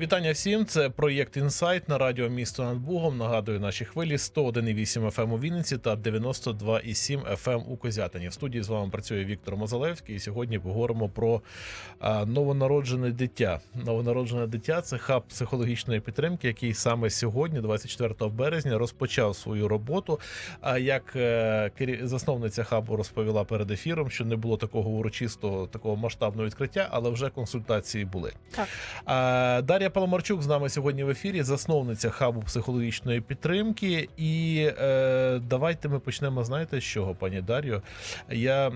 Вітання всім. Це проєкт Інсайт на радіо місто над Бугом. Нагадую, наші хвилі 101,8 FM у Вінниці та 92,7 FM у Козятині. В студії з вами працює Віктор Мозалевський. І сьогодні поговоримо про новонароджене дитя. Новонароджене дитя це хаб психологічної підтримки, який саме сьогодні, 24 березня, розпочав свою роботу. А як е, засновниця хабу розповіла перед ефіром, що не було такого урочистого, такого масштабного відкриття, але вже консультації були. Так. А, Дар'я Паламарчук з нами сьогодні в ефірі, засновниця хабу психологічної підтримки. І е, давайте ми почнемо. Знаєте з чого, пані Дар'ю? Я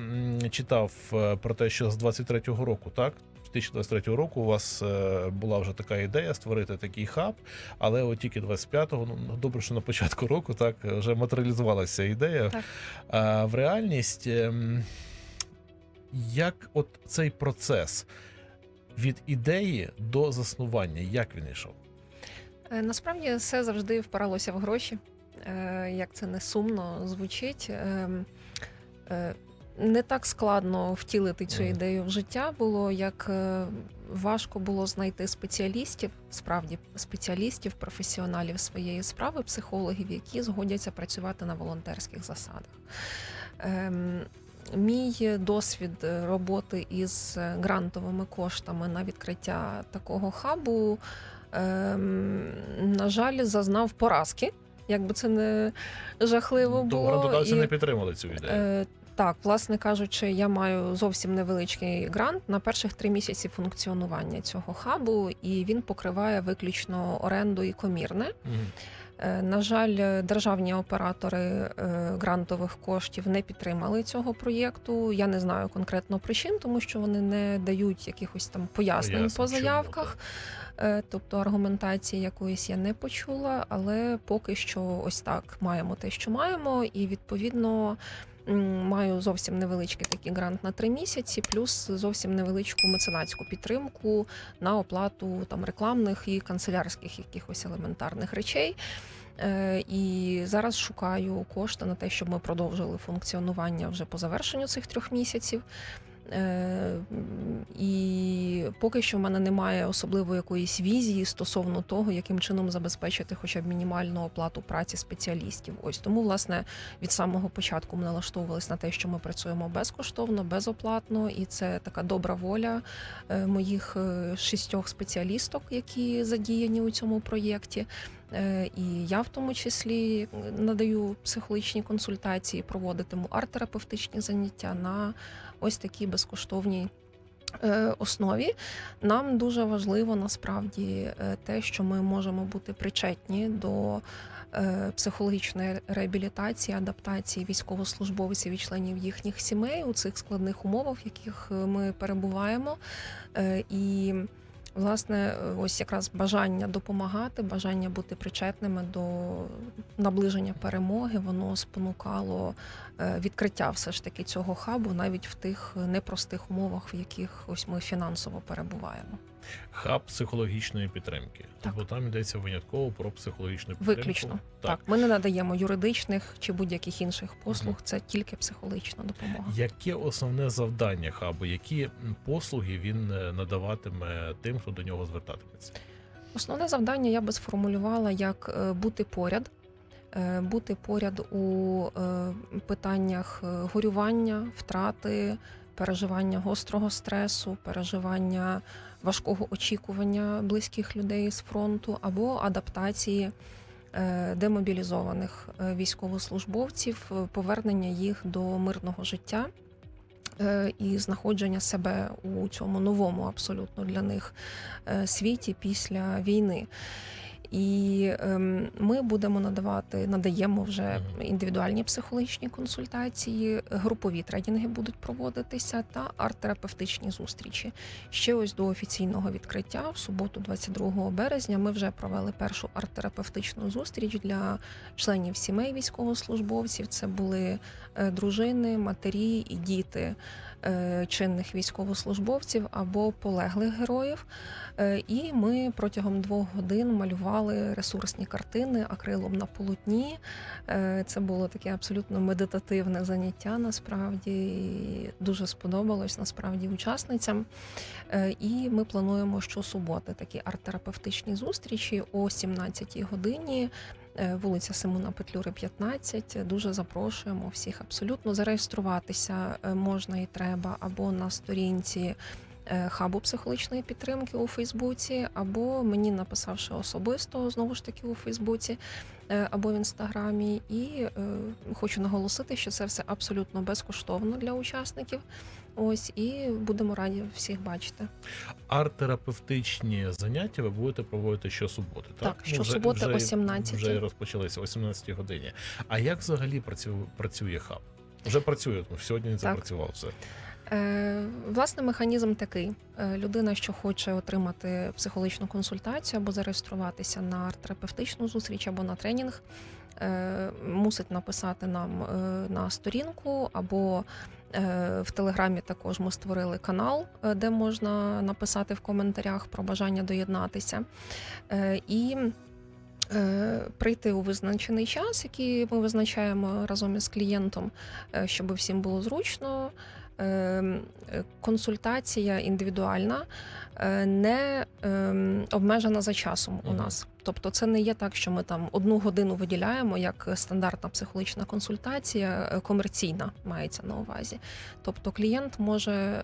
читав е, про те, що з 23-го року, так. З 2023 року у вас е, була вже така ідея створити такий хаб, але от тільки 25-го, ну добре, що на початку року так вже матеріалізувалася ідея Так. а, в реальність. ем, Як от цей процес від ідеї до заснування, як він йшов? Е, Насправді все завжди впиралося в гроші. Е, Як це не сумно звучить. Ем, е, Не так складно втілити цю ідею в життя було, як важко було знайти спеціалістів, справді спеціалістів, професіоналів своєї справи, психологів, які згодяться працювати на волонтерських засадах. Мій досвід роботи із грантовими коштами на відкриття такого хабу, ем, на жаль, зазнав поразки. Якби це не жахливо було. грантодавці І, не підтримали цю ідею. е, так, власне кажучи, я маю зовсім невеличкий грант на перших три місяці функціонування цього хабу, і він покриває виключно оренду і комірне. Мгм. Е, На жаль, державні оператори е, грантових коштів не підтримали цього проєкту. Я не знаю конкретно причин, тому що вони не дають якихось там пояснень Ясно, по заявках. Е, Тобто аргументації якоїсь я не почула, але поки що ось так маємо те, що маємо, і відповідно. Маю зовсім невеличкий такий грант на три місяці, плюс зовсім невеличку меценатську підтримку на оплату там рекламних і канцелярських якихось елементарних речей. Е, І зараз шукаю кошти на те, щоб ми продовжили функціонування вже по завершенню цих трьох місяців. Е, І поки що в мене немає особливо якоїсь візії стосовно того, яким чином забезпечити хоча б мінімальну оплату праці спеціалістів. Ось тому, власне, від самого початку ми налаштовувалися на те, що ми працюємо безкоштовно, безоплатно, і це така добра воля е, моїх е, шістьох спеціалісток, які задіяні у цьому проєкті. Е, І я в тому числі надаю психологічні консультації, проводитиму арт-терапевтичні заняття на ось такій безкоштовній е, основі. Нам дуже важливо насправді е, те, що ми можемо бути причетні до е, психологічної реабілітації, адаптації військовослужбовців і членів їхніх сімей у цих складних умовах, в яких е, ми перебуваємо. Е, І Власне, ось якраз бажання допомагати, бажання бути причетними до наближення перемоги, воно спонукало е, відкриття все ж таки цього хабу навіть в тих непростих умовах, в яких ось ми фінансово перебуваємо. Хаб психологічної підтримки. Так. Бо там йдеться винятково про психологічну підтримку. Виключно так. Ми не надаємо юридичних чи будь-яких інших послуг. Мгм. Це тільки психологічна допомога. Яке основне завдання хабу? Які послуги він е, надаватиме тим, хто до нього звертатиметься? Основне завдання я би сформулювала як е, бути поряд. Е, Бути поряд у питаннях горювання, втрати, переживання гострого стресу, переживання важкого очікування близьких людей з фронту або адаптації е, демобілізованих е, військовослужбовців, е, повернення їх до мирного життя і знаходження себе у цьому новому абсолютно для них світі після війни. І ем, ми будемо надавати, надаємо вже індивідуальні психологічні консультації, групові тренінги будуть проводитися та арт-терапевтичні зустрічі. Ще ось до офіційного відкриття в суботу, 22 березня, ми вже провели першу арт-терапевтичну зустріч для членів сімей військовослужбовців. Це були е, дружини, матері і діти чинних військовослужбовців або полеглих героїв. Е, І ми протягом двох годин малювали малювали ресурсні картини акрилом на полотні. Е, Це було таке абсолютно медитативне заняття. Насправді і дуже сподобалось насправді учасницям. Е, І ми плануємо щосуботи такі арт-терапевтичні зустрічі о 17-й годині. Е, Вулиця Симона Петлюри, 15. Дуже запрошуємо всіх абсолютно зареєструватися е, можна і треба або на сторінці хабу психологічної підтримки у Фейсбуці, або мені написавши особисто знову ж таки у Фейсбуці або в інстаграмі. І хочу наголосити, що це все абсолютно безкоштовно для учасників. Ось і будемо раді всіх бачити. Арт-терапевтичні заняття ви будете проводити щосуботи, так? Так, щосуботи о 17-й. Вже розпочалися о 17 годині. А як взагалі працює, працює хаб? Вже працює, тому сьогодні не запрацював все. Е, Власне, механізм такий: Е, людина, що хоче отримати психологічну консультацію або зареєструватися на арт-терапевтичну зустріч або на тренінг, е, мусить написати нам на сторінку, або в Телеграмі також ми створили канал, е, де можна написати в коментарях про бажання доєднатися. Е, І е, Прийти у визначений час, який ми визначаємо разом із клієнтом, е, щоб всім було зручно. Ем, Консультація індивідуальна, е, не ем, обмежена за часом у нас. Тобто, це не є так, що ми там одну годину виділяємо як стандартна психологічна консультація, е, комерційна мається на увазі. Тобто, клієнт може е,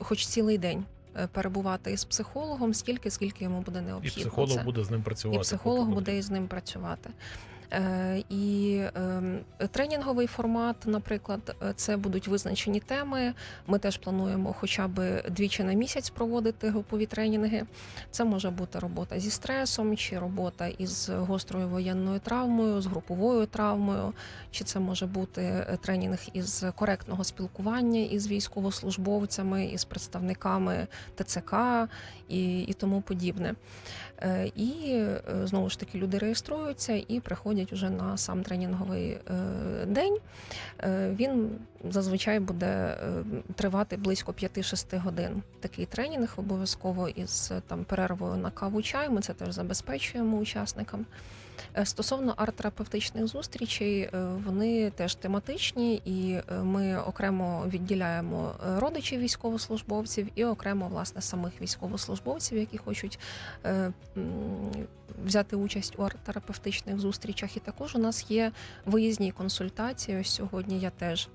хоч цілий день перебувати із психологом стільки, скільки йому буде І необхідно. психолог Це- буде з ним працювати. і психолог буде із ним працювати. Е, І ем, тренінговий формат, наприклад, е, це будуть визначені теми. Ми теж плануємо хоча б двічі на місяць проводити групові тренінги. Це може бути робота зі стресом, чи робота із гострою воєнною травмою, з груповою травмою, чи це може бути е, тренінг із коректного спілкування із військовослужбовцями, із представниками ТЦК і, і тому подібне. І знову ж таки люди реєструються і приходять уже на сам тренінговий е, день. Е, Він зазвичай буде е, тривати близько 5-6 годин. Такий тренінг обов'язково із там перервою на каву чай. Ми це теж забезпечуємо учасникам. Е, Стосовно арт-терапевтичних зустрічей, е, вони теж тематичні, і е, ми окремо відділяємо родичів військовослужбовців і окремо власне самих військовослужбовців, які хочуть взяти участь у арт-терапевтичних зустрічах. І також у нас є виїзні консультації. Ось сьогодні я теж.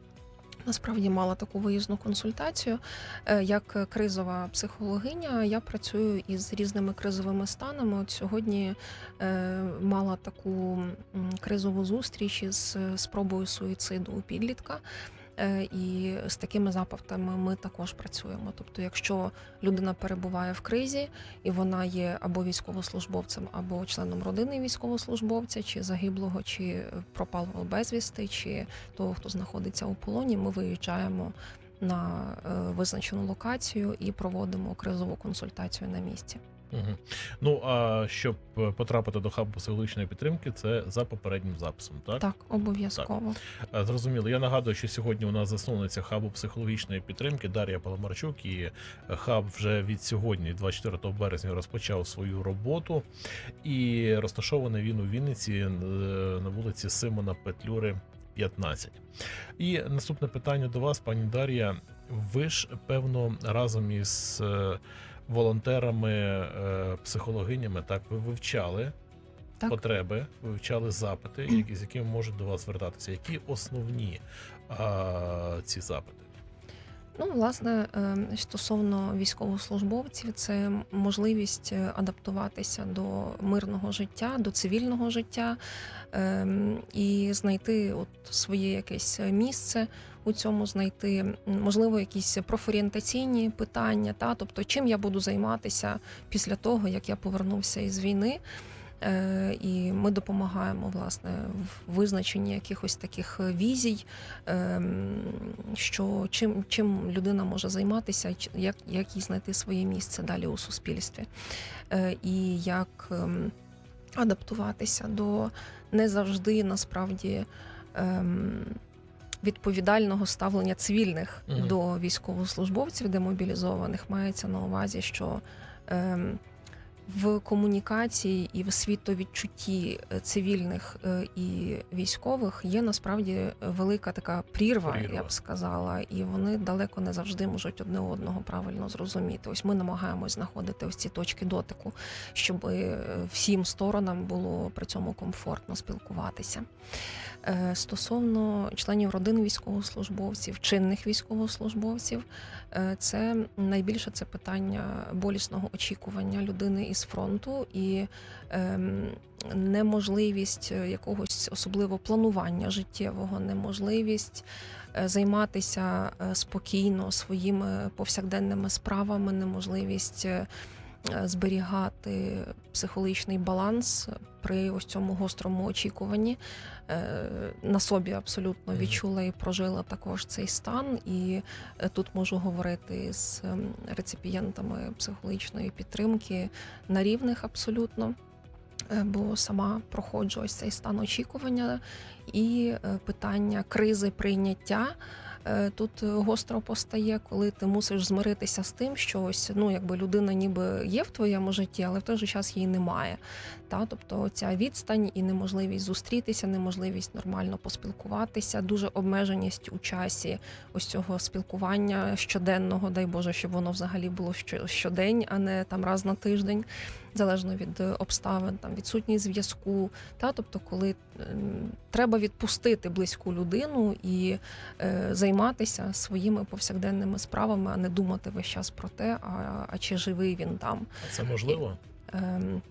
Насправді мала таку виїзну консультацію. Е, Як кризова психологиня, я працюю із різними кризовими станами. От сьогодні е, мала таку кризову зустріч із е, спробою суїциду у підлітка. Е, І з такими запитами ми також працюємо. Тобто, якщо людина перебуває в кризі і вона є або військовослужбовцем, або членом родини військовослужбовця, чи загиблого, чи пропалого безвісти, чи того, хто знаходиться у полоні, ми виїжджаємо на е, визначену локацію і проводимо кризову консультацію на місці. Угу. Ну а щоб потрапити до хабу психологічної підтримки, це за попереднім записом, так? Так, обов'язково. Е, Зрозуміло. Я нагадую, що сьогодні у нас засновниця хабу психологічної підтримки Дар'я Паламарчук. І хаб вже від сьогодні, 24 березня, розпочав свою роботу. І розташований він у Вінниці е, на вулиці Симона Петлюри. 15. І наступне питання до вас, пані Дар'я. Ви ж певно разом із е, волонтерами, е, психологинями, так ви вивчали Так. потреби, вивчали запити, які, з якими можуть до вас звертатися. Які основні а, ці запити? Ну, власне, е, стосовно військовослужбовців, це можливість е, адаптуватися до мирного життя, до цивільного життя ем, і знайти от своє якесь місце у цьому, знайти можливо якісь профорієнтаційні питання, та тобто, чим я буду займатися після того, як я повернувся із війни. Е, І ми допомагаємо власне в визначенні якихось таких візій, ем, що чим, чим людина може займатися, як, як їй знайти своє місце далі у суспільстві, Е, і як ем, адаптуватися до не завжди насправді. ем, Відповідального ставлення цивільних Мгм. до військовослужбовців демобілізованих мається на увазі, що ем, в комунікації і в світовідчутті е, цивільних е, і військових є насправді велика така прірва, Прірва. я б сказала, і вони далеко не завжди можуть одне одного правильно зрозуміти. Ось ми намагаємось знаходити ось ці точки дотику, щоб е, всім сторонам було при цьому комфортно спілкуватися. Е, Стосовно членів родин військовослужбовців, чинних військовослужбовців, е, це найбільше це питання болісного очікування людини із фронту і ем, неможливість е, якогось особливо планування життєвого, неможливість е, займатися е, спокійно своїми повсякденними справами, неможливість. Е, Зберігати психологічний баланс при ось цьому гострому очікуванні Е, на собі абсолютно відчула і прожила також цей стан. І е, тут можу говорити з реципієнтами психологічної підтримки на рівних абсолютно. Бо сама проходжу ось цей стан очікування і питання кризи прийняття. Е, Тут гостро постає, коли ти мусиш змиритися з тим, що ось ну якби людина ніби є в твоєму житті, але в той же час її немає. Та тобто ця відстань і неможливість зустрітися, неможливість нормально поспілкуватися, дуже обмеженість у часі ось цього спілкування щоденного, дай Боже, щоб воно взагалі було що- щодень, а не там раз на тиждень, залежно від е, обставин, там відсутність зв'язку. Та тобто, коли ем, треба відпустити близьку людину і е, займатися своїми повсякденними справами, а не думати весь час про те, а, а чи живий він там. Це можливо? Ем,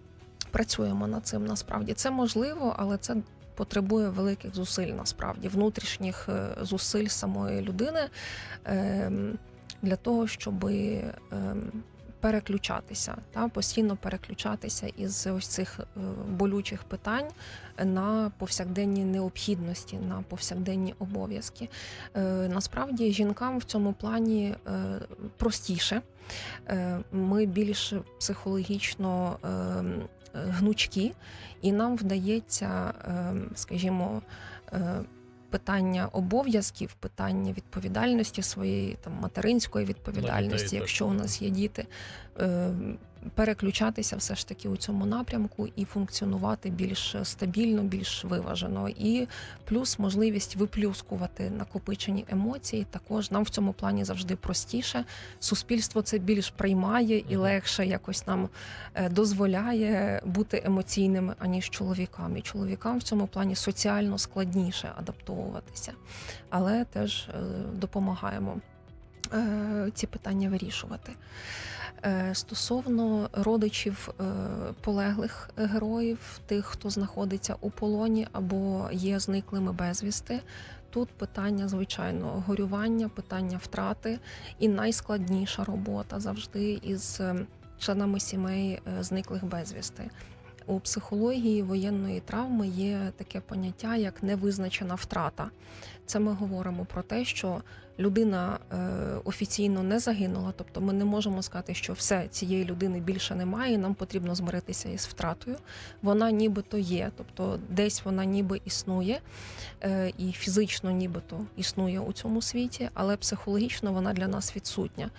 працюємо над цим насправді. Це можливо, але це потребує великих зусиль насправді, внутрішніх е, зусиль самої людини ем, для того, щоб ем, переключатися, та постійно переключатися із ось цих е, болючих питань на повсякденні необхідності, на повсякденні обов'язки. Е, Насправді жінкам в цьому плані простіше. Ми більш психологічно е, е, гнучкі, і нам вдається, е, скажімо, е, питання обов'язків, питання відповідальності своєї там материнської відповідальності, якщо у нас є діти, е, переключатися все ж таки у цьому напрямку і функціонувати більш стабільно, більш виважено. І плюс можливість виплюскувати накопичені емоції. Також нам в цьому плані завжди простіше. Суспільство це більш приймає і легше якось нам е, дозволяє бути емоційними аніж чоловікам. І чоловікам в цьому плані соціально складніше адаптовуватися, але теж е, допомагаємо ці питання вирішувати. Е, Стосовно родичів е, полеглих героїв, тих, хто знаходиться у полоні або є зниклими безвісти. Тут питання, звичайно, горювання, питання втрати, і найскладніша робота завжди із е, членами сімей е, зниклих безвісти. У психології воєнної травми є таке поняття як невизначена втрата. Це ми говоримо про те, що людина е, офіційно не загинула, тобто ми не можемо сказати, що все цієї людини більше немає. і Нам потрібно змиритися із втратою. Вона нібито є, тобто десь вона ніби існує, е, і фізично нібито існує у цьому світі, але психологічно вона для нас відсутня.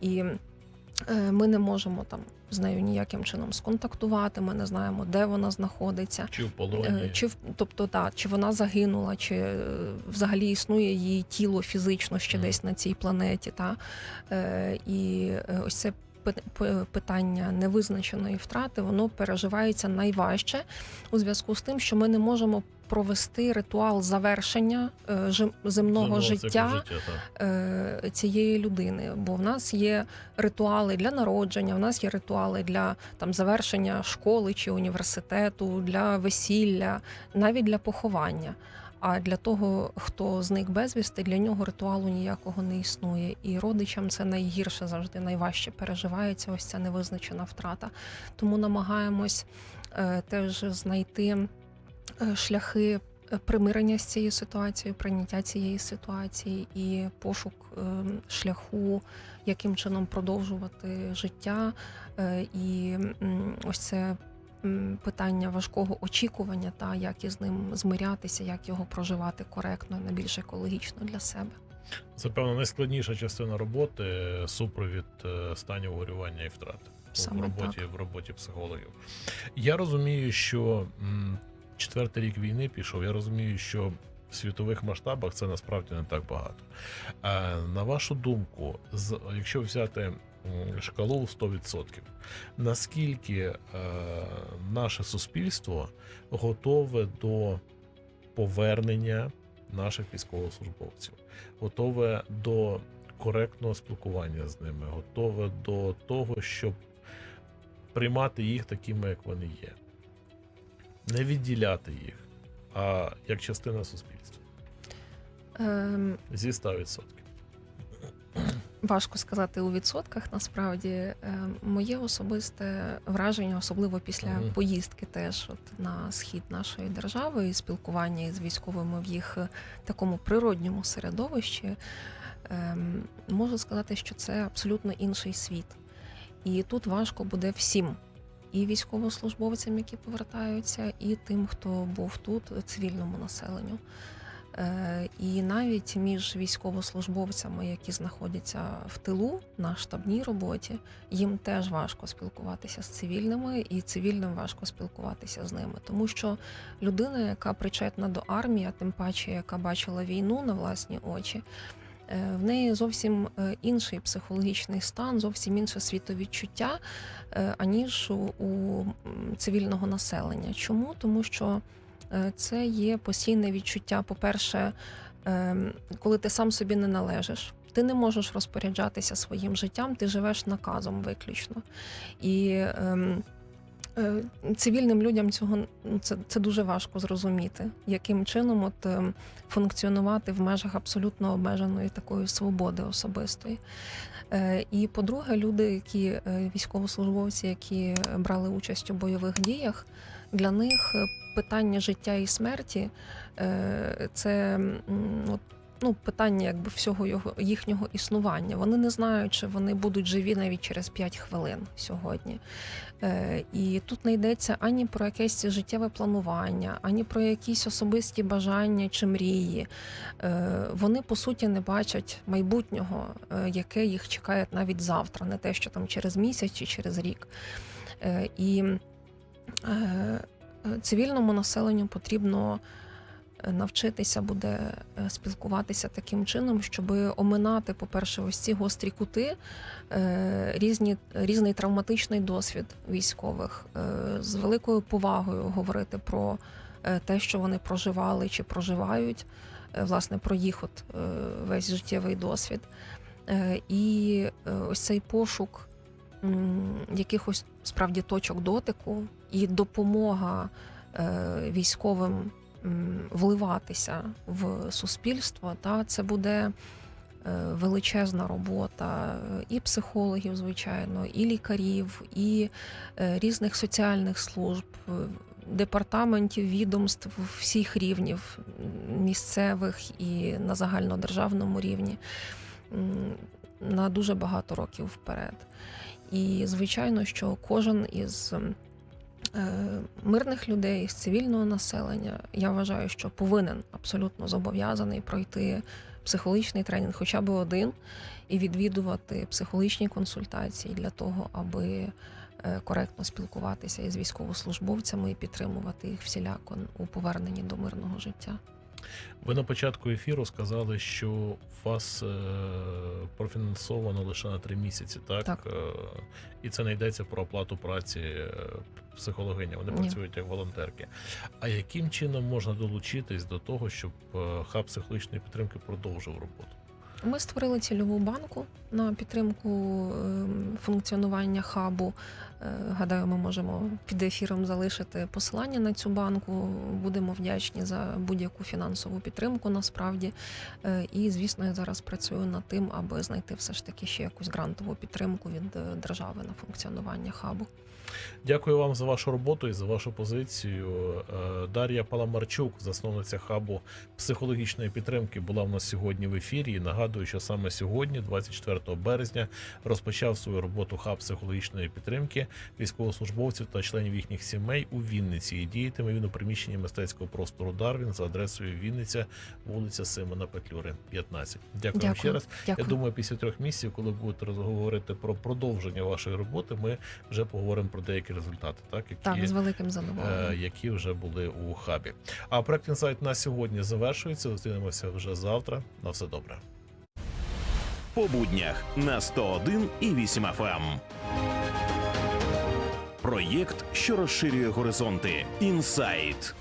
І ми не можемо там з нею ніяким чином сконтактувати. Ми не знаємо, де вона знаходиться. Чи в полоні? Е, Чи в- тобто, да, чи вона загинула, чи е, взагалі існує її тіло фізично ще Мгм. десь на цій планеті, та Е, і е, ось це пи- пи- питання невизначеної втрати, воно переживається найважче у зв'язку з тим, що ми не можемо провести ритуал завершення е, земного Земного життя життя е, цієї людини. Бо в нас є ритуали для народження, в нас є ритуали для там завершення школи чи університету, для весілля, навіть для поховання. А для того, хто зник безвісти, для нього ритуалу ніякого не існує. І родичам це найгірше завжди, найважче переживається ось ця невизначена втрата. Тому намагаємось е, теж знайти шляхи е, примирення з цією ситуацією, прийняття цієї ситуації і пошук е, шляху, яким чином продовжувати життя. Е, І ось це питання важкого очікування, та як із ним змирятися, як його проживати коректно, найбільш екологічно для себе. Це певно найскладніша частина роботи супровід е, станів горювання і втрати. в роботі так. в роботі психологів. Я розумію, що четвертий рік війни пішов. Я розумію, що в світових масштабах це насправді не так багато. На вашу думку, якщо взяти шкалу в 100%, наскільки е, наше суспільство готове до повернення наших військовослужбовців, готове до коректного спілкування з ними, готове до того, щоб приймати їх такими, як вони є, не відділяти їх, а як частина суспільства Ем, зі 100%. Важко сказати у відсотках. Насправді, Е, моє особисте враження, особливо після Мгм. поїздки, теж от на схід нашої держави і спілкування із військовими в їх е, такому природньому середовищі, ем, можу сказати, що це абсолютно інший світ. І тут важко буде всім. І військовослужбовцям, які повертаються, і тим, хто був тут, цивільному населенню. Е, І навіть між військовослужбовцями, які знаходяться в тилу на штабній роботі, їм теж важко спілкуватися з цивільними, і цивільним важко спілкуватися з ними, тому що людина, яка причетна до армії, а тим паче, яка бачила війну на власні очі. Е, В неї зовсім е, інший психологічний стан, зовсім інше світовідчуття, е, аніж у, цивільного населення. Чому? Тому що це є постійне відчуття. По-перше, коли ти сам собі не належиш, ти не можеш розпоряджатися своїм життям, ти живеш наказом виключно. І ем, цивільним людям цього ну, це, це дуже важко зрозуміти, яким чином от ем, функціонувати в межах абсолютно обмеженої такої свободи особистої. Е, І по-друге, люди, які е, військовослужбовці, які брали участь у бойових діях, для них е, питання життя і смерті е, це от, ну, питання якби всього його їхнього існування. Вони не знають, чи вони будуть живі навіть через 5 хвилин сьогодні. Е, І тут не йдеться ані про якесь життєве планування, ані про якісь особисті бажання чи мрії. Е, Вони по суті не бачать майбутнього, е, яке їх чекає навіть завтра, не те, що там через місяць чи через рік. Е, І е, цивільному населенню потрібно навчитися буде е, спілкуватися таким чином, щоб оминати, по-перше, ось ці гострі кути, е, різні, різний травматичний досвід військових, е, з великою повагою говорити про те, що вони проживали чи проживають, власне, про їх от весь життєвий досвід. І ось цей пошук якихось справді точок дотику і допомога військовим вливатися в суспільство, та це буде е, величезна робота і психологів, звичайно, і лікарів, і е, різних соціальних служб. е, Департаментів, відомств всіх рівнів місцевих і на загальнодержавному рівні на дуже багато років вперед. І звичайно, що кожен із мирних людей з цивільного населення, я вважаю, що повинен абсолютно зобов'язаний пройти психологічний тренінг, хоча б один, і відвідувати психологічні консультації для того, аби е, коректно спілкуватися із військовослужбовцями і підтримувати їх всіляко у поверненні до мирного життя. Ви на початку ефіру сказали, що вас е, профінансовано лише на три місяці, так? Так. Е, і це не йдеться про оплату праці психологині. психологиня, вони Ні. працюють як волонтерки. А яким чином можна долучитись до того, щоб е, хаб психологічної підтримки продовжив роботу? Ми створили цільову банку на підтримку ем, функціонування хабу. Е, Гадаю, ми можемо під ефіром залишити посилання на цю банку. Будемо вдячні за будь-яку фінансову підтримку насправді. Е, І, звісно, я зараз працюю над тим, аби знайти все ж таки ще якусь грантову підтримку від е, держави на функціонування хабу. Дякую вам за вашу роботу і за вашу позицію. Е, Дар'я Паламарчук, засновниця хабу психологічної підтримки, була в нас сьогодні в ефірі. І нагадую, що саме сьогодні, 24 березня, розпочав свою роботу хаб психологічної підтримки військовослужбовців та членів їхніх сімей у Вінниці. І діятиме він у приміщенні мистецького простору Дарвін за адресою Вінниця, вулиця Симона Петлюри, 15. Дякую, вам ще раз. Дякую. Я думаю, після трьох місяців, коли будете говорити про продовження вашої роботи, ми вже поговоримо про деякі результати, так які, Так, з великим е, задоволенням. які вже були у хабі. А проект інсайт на сьогодні завершується. Зустрінемося вже завтра. На все добре. по буднях на 101 і 8 FM. Проєкт, що розширює горизонти. Інсайт.